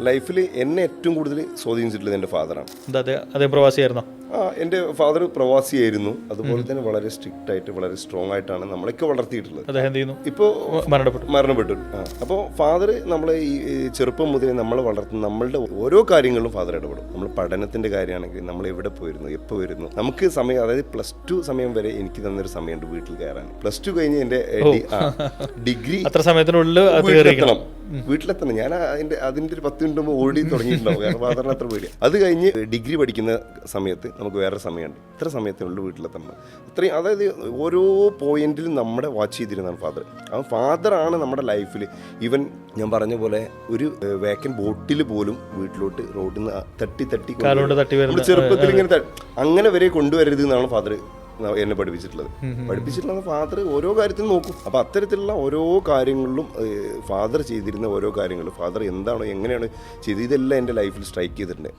ലൈഫിൽ എന്നെ ഏറ്റവും കൂടുതൽ സ്വാധീനിച്ചിട്ടുള്ളത് എന്റെ ഫാദറാണ്. പ്രവാസിയായിരുന്നു അതെ? അതേ പ്രവാസിയായിരുന്നോ? ആ എന്റെ ഫാദർ പ്രവാസിയായിരുന്നു. അതുപോലെ തന്നെ വളരെ സ്ട്രിക്റ്റ് ആയിട്ട് വളരെ സ്ട്രോങ് ആയിട്ടാണ് നമ്മളൊക്കെ വളർത്തിയിട്ടുള്ളത്. അദ്ദേഹം എന്ത് ചെയ്യുന്നു? ഇപ്പോൾ മരണപ്പെട്ടു. മരണപ്പെട്ടു. ആ അപ്പോൾ ഫാദർ നമ്മളെ ഈ ചെറുപ്പം മുതലേ നമ്മളെ വളർത്തുന്ന നമ്മളുടെ ഓരോ കാര്യങ്ങളും ഫാദർ ഇടപെടും. നമ്മൾ പഠനത്തിന്റെ കാര്യമാണെങ്കിൽ നമ്മൾ എവിടെ പോയിരുന്നു എപ്പോൾ വരുന്നു. നമുക്ക് സമയം അതായത് പ്ലസ് ടു സമയം വരെ എനിക്ക് തന്നൊരു സമയമുണ്ട് വീട്ടിൽ കയറാൻ. പ്ലസ് ടു കഴിഞ്ഞ് എന്റെ ഡിഗ്രി അത്ര സമയത്തിനുള്ളിൽ വീട്ടിലെത്തണം. ഞാൻ അതിന്റെ അതിന്റെ ഒരു പത്ത് മിനിറ്റ് മുമ്പ് ഓടി തുടങ്ങിയിട്ടുണ്ടാവും. കാരണം ഫാദറിന് അത്ര പേടി. അത് കഴിഞ്ഞ് ഡിഗ്രി പഠിക്കുന്ന സമയത്ത് നമുക്ക് വേറെ സമയമുണ്ട്. ഇത്ര സമയത്തിനുള്ളിൽ വീട്ടിലെത്തണം. അത്രയും അതായത് ഓരോ പോയിന്റിലും നമ്മുടെ വാച്ച് ചെയ്തിരുന്നതാണ് ഫാദർ. ആ ഫാദറാണ് നമ്മുടെ ലൈഫിൽ ഈവൻ ഞാൻ പറഞ്ഞ പോലെ ഒരു വേക്കൻ ബോട്ടിൽ പോലും വീട്ടിലോട്ട് റോഡിൽ നിന്ന് തട്ടി തട്ടി ചെറുപ്പത്തിൽ ഇങ്ങനെ അങ്ങനെ വരെ കൊണ്ടുവരരുത് എന്നാണ് ഫാദർ എന്നെ പഠിപ്പിച്ചിട്ടുള്ളത്. പഠിപ്പിച്ചിട്ടുള്ള ഫാദർ ഓരോ കാര്യത്തിലും നോക്കും. അപ്പൊ അത്തരത്തിലുള്ള ഓരോ കാര്യങ്ങളിലും ഫാദർ ചെയ്തിരുന്ന ഓരോ കാര്യങ്ങളും ഫാദർ എന്താണോ എങ്ങനെയാണ് ചെയ്തതെല്ലാം എന്റെ ലൈഫിൽ സ്ട്രൈക്ക് ചെയ്തിട്ടുണ്ട്.